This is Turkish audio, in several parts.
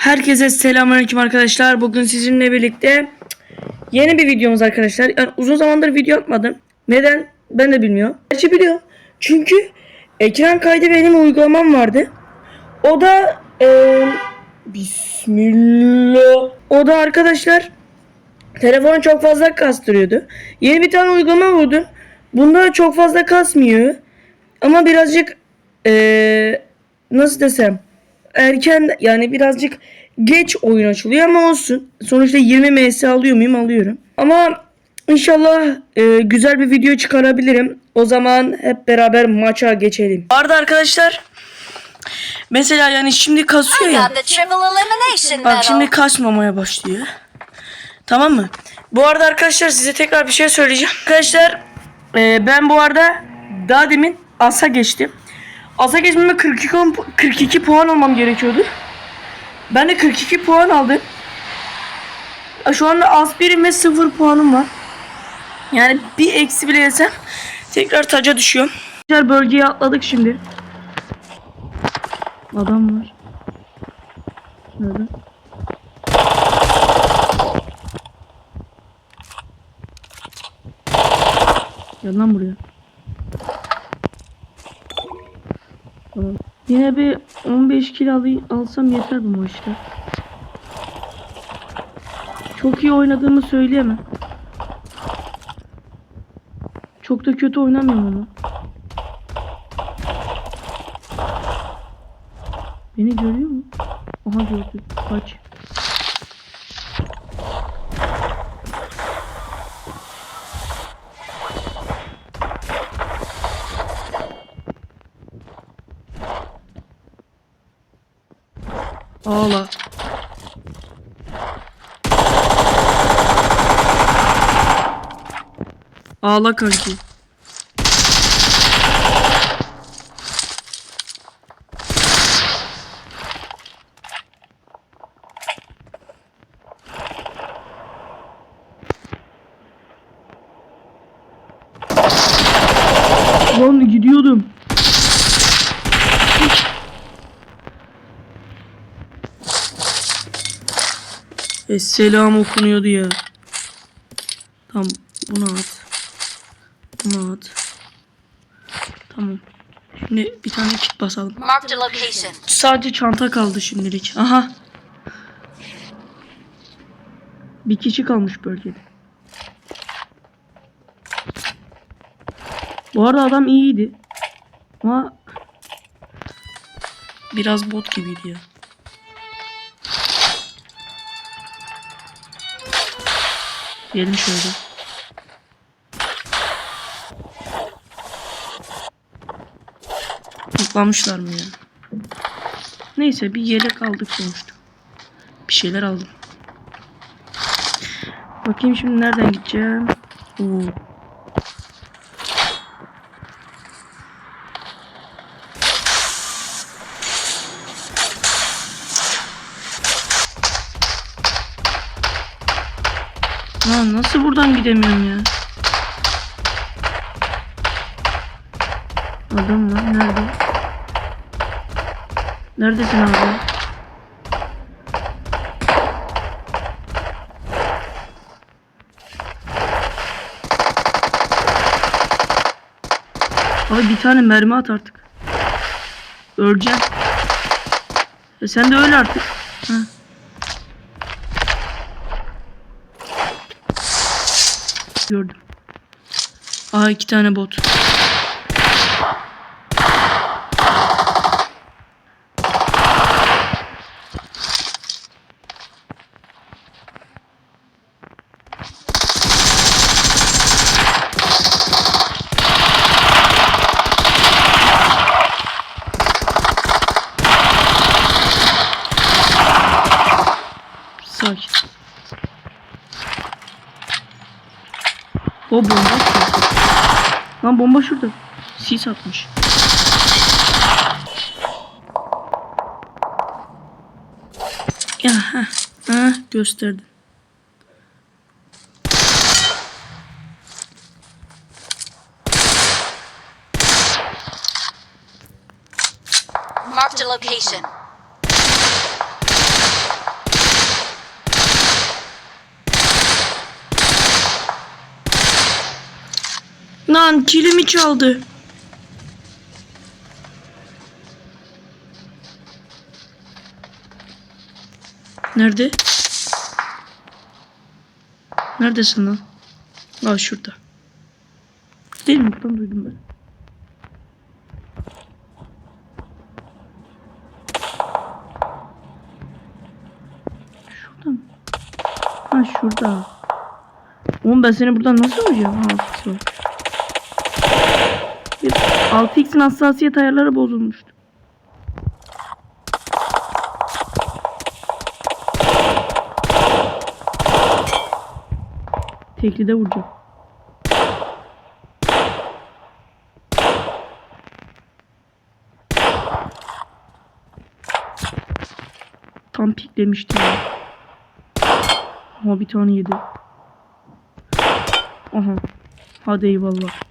Herkese selamünaleyküm arkadaşlar. Bugün sizinle birlikte yeni bir videomuz arkadaşlar. Yani uzun zamandır video atmadım. Neden? Ben de bilmiyorum. Gerçi biliyorum. Çünkü ekran kaydı benim uygulamam vardı. O da eee, Bismillah. O da arkadaşlar telefonu çok fazla kastırıyordu. Yeni bir tane uygulama buldum. Bunda çok fazla kasmıyor. Ama birazcık eee, nasıl desem erken yani birazcık geç oyun açılıyor ama olsun. Sonuçta 20 ms alıyor muyum? Alıyorum. Ama inşallah e, güzel bir video çıkarabilirim. O zaman hep beraber maça geçelim. Bu arada arkadaşlar mesela yani şimdi kasıyor ya. Bak şimdi kasmamaya başlıyor. Tamam mı? Bu arada arkadaşlar size tekrar bir şey söyleyeceğim. Arkadaşlar e, ben bu arada daha demin asa geçtim. Asa geçmeme 42, pu- 42 puan almam gerekiyordu. Ben de 42 puan aldım. Şu anda az birim ve 0 puanım var. Yani bir eksi bile yesem tekrar taca düşüyorum. Arkadaşlar bölgeye atladık şimdi. Adam var. Nerede? Gel lan buraya. Tamam. Yine bir 15 kilo alayım, alsam yeter bu maçta. Çok iyi oynadığımı söyleyemem. Çok da kötü oynamıyorum ama. Beni görüyor mu? Aha gördü. Kaç. Ağla. Ağla kanki. Lan gidiyordum. Esselam okunuyordu ya. Tamam bunu at. Bunu at. Tamam. Şimdi bir tane kit basalım. Sadece çanta kaldı şimdilik. Aha. Bir kişi kalmış bölgede. Bu arada adam iyiydi. Ama biraz bot gibiydi ya. Gelin şöyle. Toplamışlar mı ya? Neyse bir yelek aldık sonuçta. Bir şeyler aldım. Bakayım şimdi nereden gideceğim. Oo. Lan nasıl buradan gidemiyorum ya? Adam var nerede? Neredesin abi? Abi bir tane mermi at artık. Öleceğim. E sen de öl artık. Ha. Gördüm. Aa iki tane bot. O bomba. Lan bomba şurada. Sis atmış. Ya ha, ha gösterdi. Marked a location. Lan kilimi çaldı. Nerede? Neredesin lan? Aa şurada. Değil mi? Buradan duydum ben. Şurada mı? Ha şurada. Oğlum ben seni buradan nasıl vuracağım? Ha 6x var. Bir 6x'in hassasiyet ayarları bozulmuştu. Tekli de vuracağım. Tam piklemiştim. Ama bir tane yedi. Aha. Hadi eyvallah.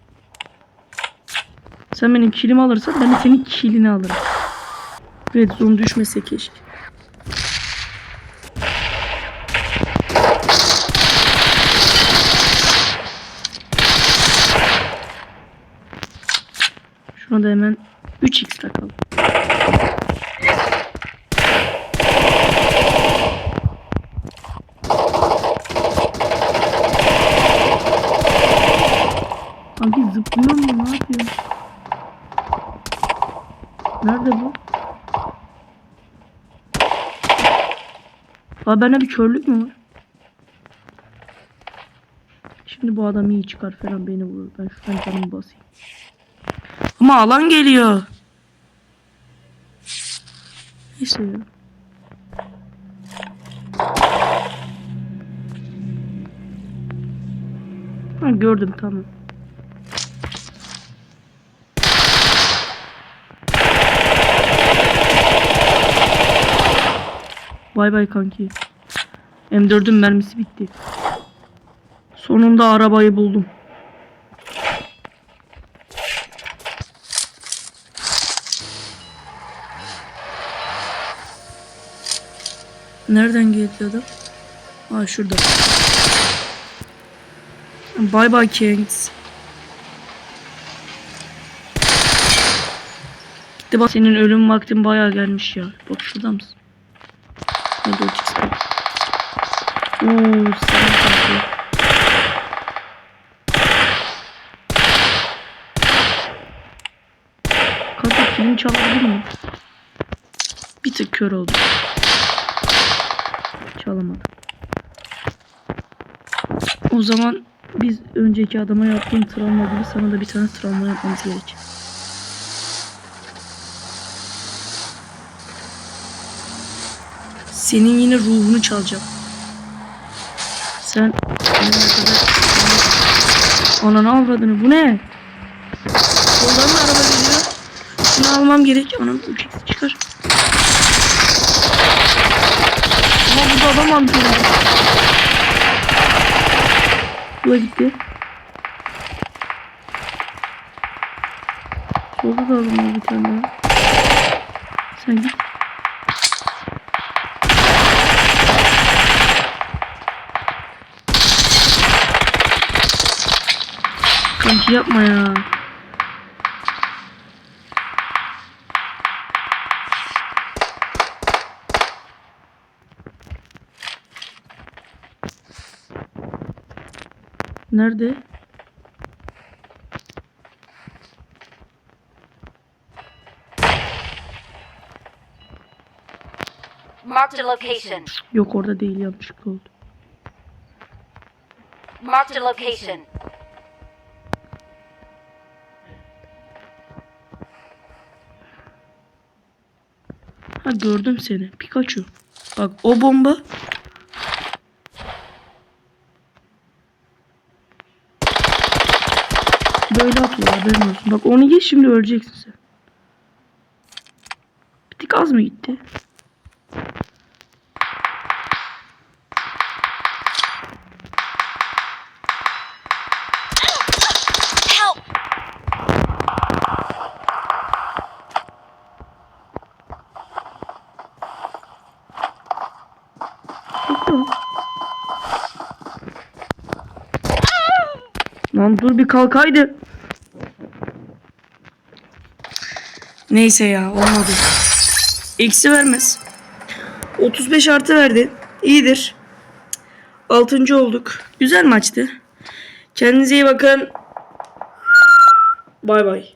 Sen benim kilimi alırsan ben de senin kilini alırım. Red zone düşmese keşke. Şuna da hemen 3x takalım. Abi zıplıyor mu? Ne yapıyor? Nerede bu? Abi bende bir körlük mü var? Şimdi bu adam iyi çıkar falan beni vurur. Ben şuradan canımı basayım. Ama alan geliyor. Neyse ya. Ha, gördüm tamam. Bay bay kanki. M4'ün mermisi bitti. Sonunda arabayı buldum. Nereden geldi adam? Aa şurada. Bye bye Kings. Gitti bak senin ölüm vaktin bayağı gelmiş ya. Bak şurada mısın? Hadi çıksın. Oo sana kalktı. Kanka kilim çalabilir miyim? Bir tık kör oldu. Çalamadım. O zaman biz önceki adama yaptığım travma gibi sana da bir tane travma yapmamız gerek. Senin yine ruhunu çalacağım. Sen kadar... Ananı avradını bu ne? Soldan da araba geliyor. Şunu almam gerek. Anam uçak çıkar. Ama burada adam tane. Bu gitti. Solda da var bir tane daha. Sen git. Kanki yapma ya. Nerede? Marked a location. Yok orada değil yanlışlıkla oldu. Marked a location. Ha gördüm seni. Pikachu. Bak o bomba. Böyle atıyor haberin olsun. Bak onu geç şimdi öleceksin sen. Bir tık az mı gitti? Lan dur bir kalkaydı. Neyse ya olmadı. Eksi vermez. 35 artı verdi. İyidir. 6. olduk. Güzel maçtı. Kendinize iyi bakın. Bay bay.